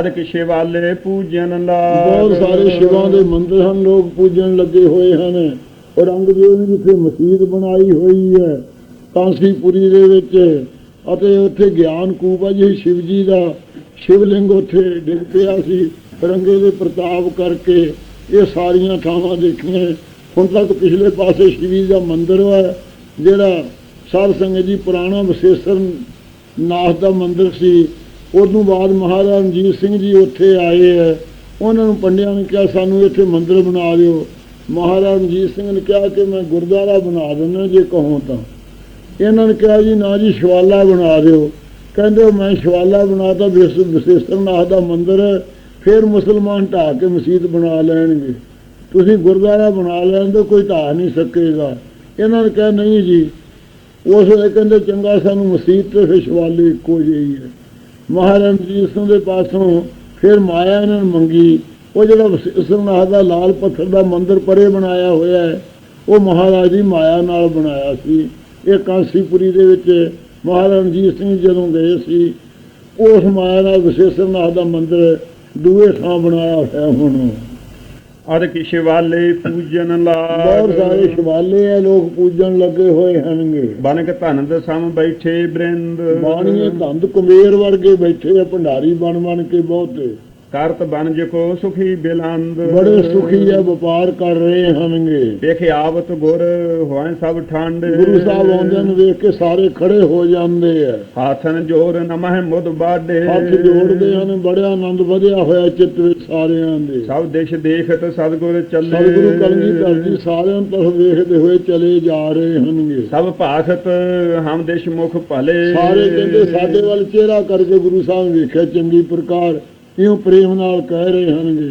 ਅਦਕ ਸ਼ਿਵਾਲੇ ਪੂਜਨ ਲਾ ਬਹੁਤ ਸਾਰੇ ਸ਼ਿਵਾਂ ਦੇ ਮੰਦਰ ਹਨ, ਲੋਕ ਪੂਜਣ ਲੱਗੇ ਹੋਏ ਹਨ। ਔਰੰਗਜੇਬ ਨੇ ਜਿੱਥੇ ਮਸਜਿਦ ਬਣਾਈ ਹੋਈ ਹੈ, ਕਾਂਸੀਪੁਰੀ ਦੇ ਵਿੱਚ। ਅਤੇ ਉੱਥੇ ਗਿਆਨ ਕੂਪ ਹੈ ਜੀ ਸ਼ਿਵ ਜੀ ਦਾ। ਸ਼ਿਵਲਿੰਗ ਉੱਥੇ ਡਿੱਗ ਪਿਆ ਸੀ, ਰੰਗੇ ਦੇ ਪ੍ਰਤਾਪ ਕਰਕੇ। ਇਹ ਸਾਰੀਆਂ ਥਾਵਾਂ ਦੇਖੀਆਂ। ਹੁਣ ਤੱਕ ਪਿਛਲੇ ਪਾਸੇ ਸ਼ਿਵੀ ਦਾ ਮੰਦਿਰ ਹੈ, ਜਿਹੜਾ ਸਾਧ ਸੰਗਤ ਜੀ ਪੁਰਾਣਾ ਵਿਸ਼ੇਸ਼ਰ ਨਾਥ ਦਾ ਮੰਦਿਰ ਸੀ। ਉਦੋਂ ਬਾਅਦ ਮਹਾਰਾਜਾ ਰਣਜੀਤ ਸਿੰਘ ਜੀ ਉੱਥੇ ਆਏ ਹੈ ਉਹਨਾਂ ਨੂੰ ਪੰਡਿਆਂ ਨੇ ਕਿਹਾ, ਸਾਨੂੰ ਇੱਥੇ ਮੰਦਿਰ ਬਣਾ ਦਿਓ। ਮਹਾਰਾਜਾ ਰਣਜੀਤ ਸਿੰਘ ਨੇ ਕਿਹਾ ਕਿ ਮੈਂ ਗੁਰਦੁਆਰਾ ਬਣਾ ਦਿੰਦਾ ਜੇ ਕਹੋ ਤਾਂ। ਇਹਨਾਂ ਨੇ ਕਿਹਾ, ਜੀ ਨਾ ਜੀ, ਸ਼ਵਾਲਾ ਬਣਾ ਦਿਓ। ਕਹਿੰਦੇ ਮੈਂ ਸ਼ਿਵਾਲਾ ਬਣਾਤਾ ਵਿਸ਼ੇਸ਼ਰ ਨਾਥ ਦਾ ਮੰਦਿਰ ਹੈ। ਫਿਰ ਮੁਸਲਮਾਨ ਢਾਹ ਕੇ ਮਸਜਿਦ ਬਣਾ ਲੈਣਗੇ। ਤੁਸੀਂ ਗੁਰਦੁਆਰਾ ਬਣਾ ਲੈਣ ਤੋਂ ਕੋਈ ਢਾਹ ਨਹੀਂ ਸਕੇਗਾ। ਇਹਨਾਂ ਨੇ ਕਿਹਾ, ਨਹੀਂ ਜੀ। ਉਸ ਵੇਲੇ ਕਹਿੰਦੇ, ਚੰਗਾ, ਸਾਨੂੰ ਮਸਜਿਦ ਤੇ ਫਿਰ ਸ਼ਿਵਾਲੇ ਇੱਕੋ ਜਿਹੀ ਹੈ। ਮਹਾਰਾਜ ਰਣਜੀਤ ਸਿੰਘ ਦੇ ਪਾਸੋਂ ਫਿਰ ਮਾਇਆ ਇਹਨਾਂ ਨੇ ਮੰਗੀ। ਉਹ ਜਿਹੜਾ ਵਿਸ਼ੇਸ਼ਰਨਾਥ ਦਾ ਲਾਲ ਪੱਥਰ ਦਾ ਮੰਦਿਰ ਪਰੇ ਬਣਾਇਆ ਹੋਇਆ ਹੈ, ਉਹ ਮਹਾਰਾਜ ਦੀ ਮਾਇਆ ਨਾਲ ਬਣਾਇਆ ਸੀ। ਇਹ ਕਾਂਸੀਪੁਰੀ ਦੇ ਵਿੱਚ ਮਹਾਰਾਜ ਰਣਜੀਤ ਸਿੰਘ ਜਦੋਂ ਗਏ ਸੀ, ਉਸ ਮਾਇਆ ਨਾਲ ਵਿਸ਼ੇਸ਼ਰਨਾਥ ਦਾ ਮੰਦਿਰ ਦੂਏ ਥਾਂ ਬਣਾਇਆ ਹੋਇਆ ਹੁਣ। ਅਦਕ ਸ਼ਿਵਾਲੇ ਪੂਜਨ ਲਾ ਬਹੁਤ ਸਾਰੇ ਸ਼ਿਵਾਲੇ ਹੈ ਲੋਕ ਪੂਜਣ ਲੱਗੇ ਹੋਏ ਹਨਗੇ ਬਨਕ ਧਨਦ ਸਮ ਬੈਠੇ ਬ੍ਰਿੰਦ। ਬਾਣੀਏ ਧੰਦ ਕੁਮੇਰ ਵਰਗੇ ਬੈਠੇ ਆ ਭੰਡਾਰੀ ਬਣ ਬਣ ਕੇ ਬਹੁਤੇ। ਕਰਤ ਬਨਜ ਕੋ ਸੁਖੀ ਬਿਲੰਦ। ਬੜੇ ਸੁਖੀ ਆ ਵਪਾਰ ਕਰ ਰਹੇ ਹਨਗੇ ਵੇਖ ਆਵਤ ਗੁਰ ਹੋਏ ਸਭ ਠੰਡ। ਗੁਰੂ ਸਾਹਿਬ ਆਉਂਦੇ ਨੂੰ ਵੇਖ ਕੇ ਸਾਰੇ ਖੜੇ ਹੋ ਜਾਂਦੇ ਆ। ਹਾਥਨ ਜੋਰ ਨਮਹਿ ਮੁਦ ਬਾਡੇ ਹੱਥ ਜੋੜਦੇ ਹਨ ਬੜਾ ਆਨੰਦ ਵਧਿਆ ਹੋਇਆ ਚਿੱਤ ਵਿੱਚ ਸਾਰਿਆਂ ਦੇ। ਸਭ ਦਿਸ਼ ਦੇਖਤ ਸਤਗੁਰ ਚੱਲੇ। ਸਤਿਗੁਰੂ ਕਲਗੀਧਰ ਜੀ ਸਾਰਿਆਂ ਤਰਫ ਵੇਖਦੇ ਹੋਏ ਚਲੇ ਜਾ ਰਹੇ ਹਨਗੇ ਸਭ ਭਾਖਤ ਹਮ ਦਿਸ਼ ਮੁਖ ਭਲੇ। ਸਾਰੇ ਕਹਿੰਦੇ ਸਾਡੇ ਵੱਲ ਚਿਹਰਾ ਕਰਕੇ ਗੁਰੂ ਸਾਹਿਬ ਵੇਖਿਆ ਚੰਗੀ ਪ੍ਰਕਾਰ ਇਉਂ ਪ੍ਰੇਮ ਨਾਲ ਕਹਿ ਰਹੇ ਹਨਗੇ